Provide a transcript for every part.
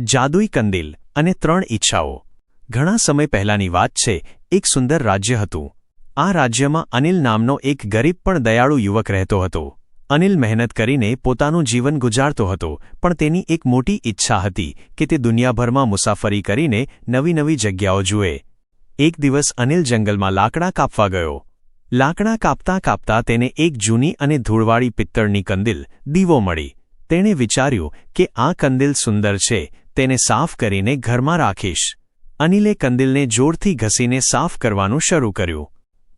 જાદુઈ કંદિલ અને ત્રણ ઈચ્છાઓ. ઘણા સમય પહેલાંની વાત છે, એક સુંદર રાજ્ય હતું. આ રાજ્યમાં અનિલ નામનો એક ગરીબ પણ દયાળુ યુવક રહેતો હતો. અનિલ મહેનત કરીને પોતાનું જીવન ગુજારતો હતો, પણ તેની એક મોટી ઈચ્છા હતી કે તે દુનિયાભરમાં મુસાફરી કરીને નવી નવી જગ્યાઓ જુએ. એક દિવસ અનિલ જંગલમાં લાકડા કાપવા ગયો. લાકડા કાપતા કાપતા તેને એક જૂની અને ધૂળવાળી પિત્તળની કંદિલ દીવો મળી. તેણે વિચાર્યું કે આ કંદિલ સુંદર છે તેને સાફ કરીને ઘરમાં રાખીશ. અનિલે કંદિલને જોરથી ઘસીને સાફ કરવાનું શરૂ કર્યું.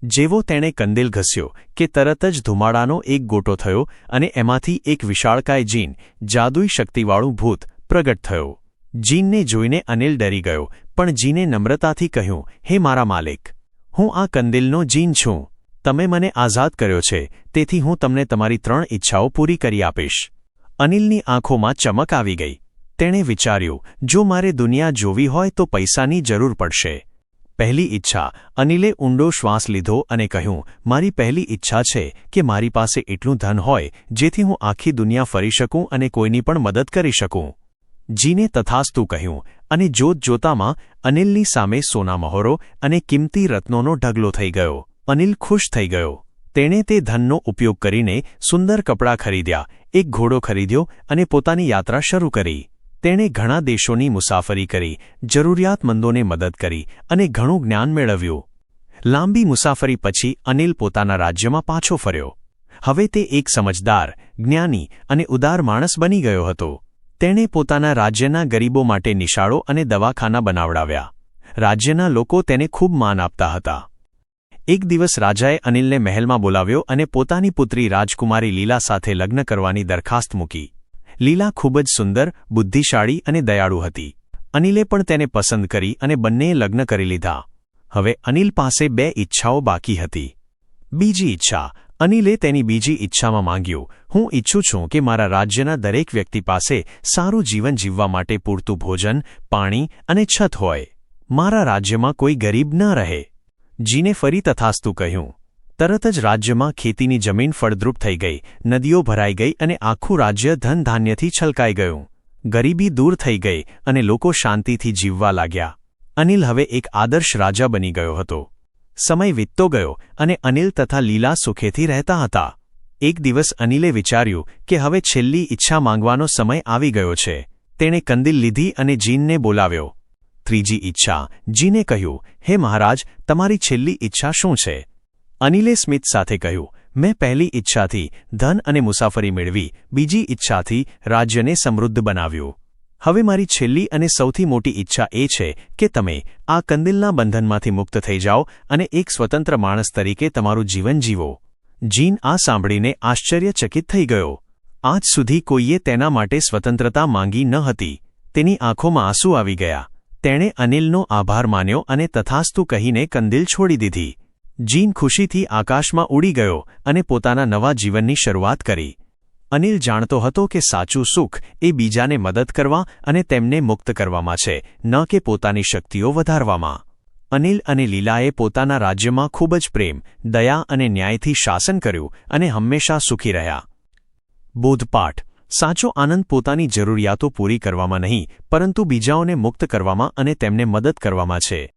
જેવો તેણે કંદિલ ઘસ્યો કે તરત જ ધુમાડાનો એક ગોટો થયો અને એમાંથી એક વિશાળકાય જીન, જાદુઈ શક્તિવાળું ભૂત, પ્રગટ થયો. જીનને જોઈને અનિલ ડરી ગયો, પણ જીને નમ્રતાથી કહ્યું, હે મારા માલિક, હું આ કંદિલનો જીન છું. તમે મને આઝાદ કર્યો છે, તેથી હું તમને તમારી ત્રણ ઈચ્છાઓ પૂરી કરી આપીશ. અનિલની આંખોમાં ચમક આવી ગઈ. તેણે વિચાર્યું, જો મારે દુનિયા જોવી હોય તો પૈસાની જરૂર પડશે. પહેલી ઈચ્છા, અનિલે ઊંડો શ્વાસ લીધો અને કહ્યું, મારી પહેલી ઈચ્છા છે કે મારી પાસે એટલું ધન હોય, જેથી હું આખી દુનિયા ફરી શકું અને કોઈની પણ મદદ કરી શકું. જીને તથાસ્તુ કહ્યું, અને જોતજોતામાં અનિલની સામે સોના મહોરો અને કિંમતી રત્નોનો ઢગલો થઈ ગયો. અનિલ ખુશ થઈ ગયો. તેણે તે ધનનો ઉપયોગ કરીને સુંદર કપડાં ખરીદ્યા, એક ઘોડો ખરીદ્યો અને પોતાની યાત્રા શરૂ કરી. તેણે ઘણા દેશોની મુસાફરી કરી, જરૂરિયાતમંદોને મદદ કરી અને ઘણું જ્ઞાન મેળવ્યું. લાંબી મુસાફરી પછી અનિલ પોતાના રાજ્યમાં પાછો ફર્યો. હવે તે એક સમજદાર, જ્ઞાની અને ઉદાર માણસ બની ગયો હતો. તેણે પોતાના રાજ્યના ગરીબો માટે નિશાળો અને દવાખાના બનાવડાવ્યા. રાજ્યના લોકો તેને ખૂબ માન આપતા હતા. એક દિવસ રાજાએ અનિલને મહેલમાં બોલાવ્યો અને પોતાની પુત્રી રાજકુમારી લીલા સાથે લગ્ન કરવાની દરખાસ્ત મૂકી. લીલા ખૂબ જ સુંદર, બુદ્ધિશાળી અને દયાળુ હતી. અનિલે પણ તેને પસંદ કરી અને બંનેએ લગ્ન કરી લીધા. હવે અનિલ પાસે બે ઈચ્છાઓ બાકી હતી. બીજી ઈચ્છા, અનિલે તેની બીજી ઈચ્છામાં માંગ્યું, હું ઈચ્છું છું કે મારા રાજ્યના દરેક વ્યક્તિ પાસે સારું જીવન જીવવા માટે પૂરતું ભોજન, પાણી અને છત હોય. મારા રાજ્યમાં કોઈ ગરીબ ન રહે. જીને ફરી તથાસ્તુ કહ્યું. તરત જ રાજ્યમાં ખેતીની જમીન ફળદ્રુપ થઈ ગઈ, નદીઓ ભરાઈ ગઈ અને આખું રાજ્ય ધનધાન્યથી છલકાઈ ગયું. ગરીબી દૂર થઈ ગઈ અને લોકો શાંતિથી જીવવા લાગ્યા. અનિલ હવે એક આદર્શ રાજા બની ગયો હતો. સમય વીતતો ગયો અને અનિલ તથા લીલા સુખેથી રહેતા હતા. એક દિવસ અનિલે વિચાર્યું કે હવે છેલ્લી ઈચ્છા માંગવાનો સમય આવી ગયો છે. તેણે કંદિલ લીધી અને જીનને બોલાવ્યો. ત્રીજી ઈચ્છા, જીને કહ્યું, હે મહારાજ, તમારી છેલ્લી ઈચ્છા શું છે? અનિલે સ્મિત સાથે કહ્યું, મેં પહેલી ઈચ્છાથી ધન અને મુસાફરી મેળવી, બીજી ઈચ્છાથી રાજ્યને સમૃદ્ધ બનાવ્યું. હવે મારી છેલ્લી અને સૌથી મોટી ઈચ્છા એ છે કે તમે આ કંદિલના બંધનમાંથી મુક્ત થઈ જાઓ અને એક સ્વતંત્ર માણસ તરીકે તમારું જીવન જીવો. જીન આ સાંભળીને આશ્ચર્યચકિત થઈ ગયો. આજ સુધી કોઈએ તેના માટે સ્વતંત્રતા માંગી ન હતી. તેની આંખોમાં આંસુ આવી ગયા. તેણે અનિલનો આભાર માન્યો અને તથાસ્તુ કહીને કંદિલ છોડી દીધી. જીન ખુશીથી આકાશમાં ઉડી ગયો અને પોતાના નવા જીવનની શરૂઆત કરી. અનિલ જાણતો હતો કે સાચું સુખ એ બીજાને મદદ કરવા અને તેમને મુક્ત કરવામાં છે, ન કે પોતાની શક્તિઓ વધારવામાં. અનિલ અને લીલાએ પોતાના રાજ્યમાં ખૂબ જ પ્રેમ, દયા અને ન્યાયથી શાસન કર્યું અને હંમેશા સુખી રહ્યા. બોધપાઠ. સાચો આનંદ પોતાની જરૂરિયાતો પૂરી કરવામાં નહીં, પરંતુ બીજાઓને મુક્ત કરવામાં અને તેમને મદદ કરવામાં છે.